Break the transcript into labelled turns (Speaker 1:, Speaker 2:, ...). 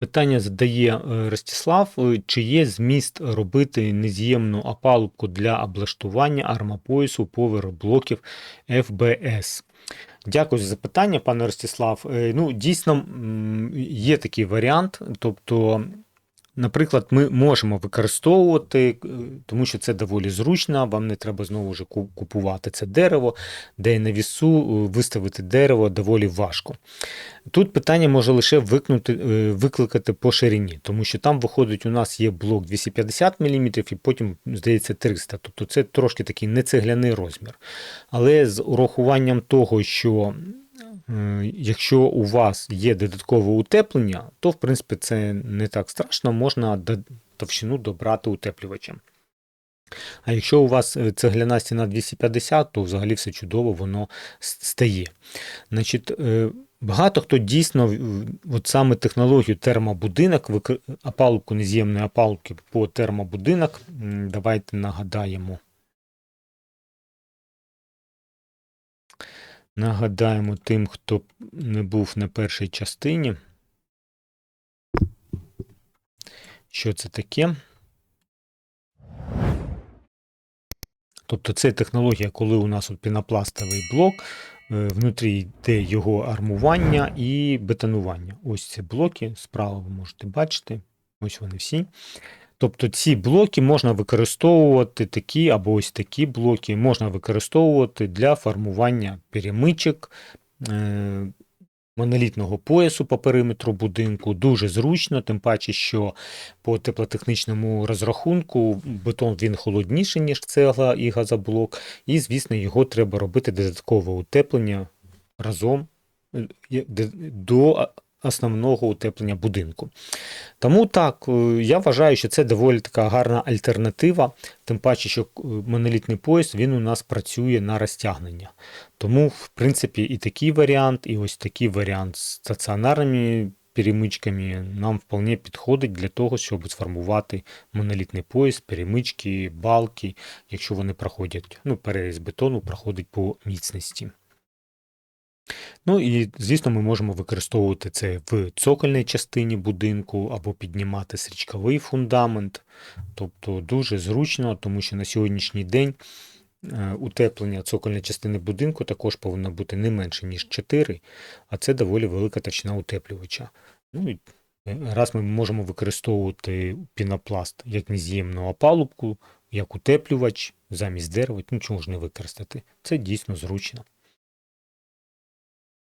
Speaker 1: Питання задає Ростіслав, Ростислав, е, чи є зміст робити нез'ємну опалубку для облаштування армопоясу поверблоків ФБС? Дякую за запитання, пане Ростислав. Е, Ну, дійсно, є такий варіант. Тобто, наприклад, ми можемо використовувати, е, тому що це доволі зручно, вам не треба знову ж купувати це дерево, де на вісу е, виставити дерево доволі важко. Тут питання може лише викнути, е, викликати по ширині, тому що там виходить, у нас є блок 250 мм і потім, здається, 300. Тобто це трошки такий не цегляний розмір. Але з урахуванням того, що якщо у вас є додаткове утеплення, то в принципі це не так страшно, можна товщину добрати утеплювачем. А якщо у вас е, цегляна стіна 250, то взагалі все чудово воно стає. Значить, е, багато хто дійсно от саме технологію термобудинок, опалубку нез'ємної опалубки по термобудинок, давайте нагадаємо. Нагадаємо тим, хто не був на першій частині, що це таке. Тобто це технологія, коли у нас от пінопластовий блок, е, внутрі йде його армування і бетонування. Ось ці блоки, справа ви можете бачити, ось вони всі. Тобто ці блоки можна використовувати такі або ось такі блоки можна використовувати для формування перемичок, е, монолітного поясу по периметру будинку. Дуже зручно, тим паче, що по теплотехнічному розрахунку бетон він холодніший, ніж цегла і газоблок, і, звісно, його треба робити додаткове утеплення разом е, до основного утеплення будинку. Тому так, е, я вважаю, що це доволі така гарна альтернатива, тим паче, що е, монолітний пояс він у нас працює на розтягнення. Тому, в принципі, і такий варіант, і ось такий варіант з стаціонарними перемичками нам вполне підходить для того, щоб сформувати монолітний пояс, перемички, балки, якщо вони проходять, ну, переріз бетону проходить по міцності. Ну і, звісно, ми можемо використовувати це в цокольній частині будинку або піднімати стрічковий фундамент. Тобто дуже зручно, тому що на сьогоднішній день е, утеплення цокольної частини будинку також повинно бути не менше, ніж 4, а це доволі велика товщина утеплювача. Ну, і е, раз ми можемо використовувати пінопласт як нез'ємну опалубку, як утеплювач замість дерева, ну чому ж не використати? Це дійсно зручно.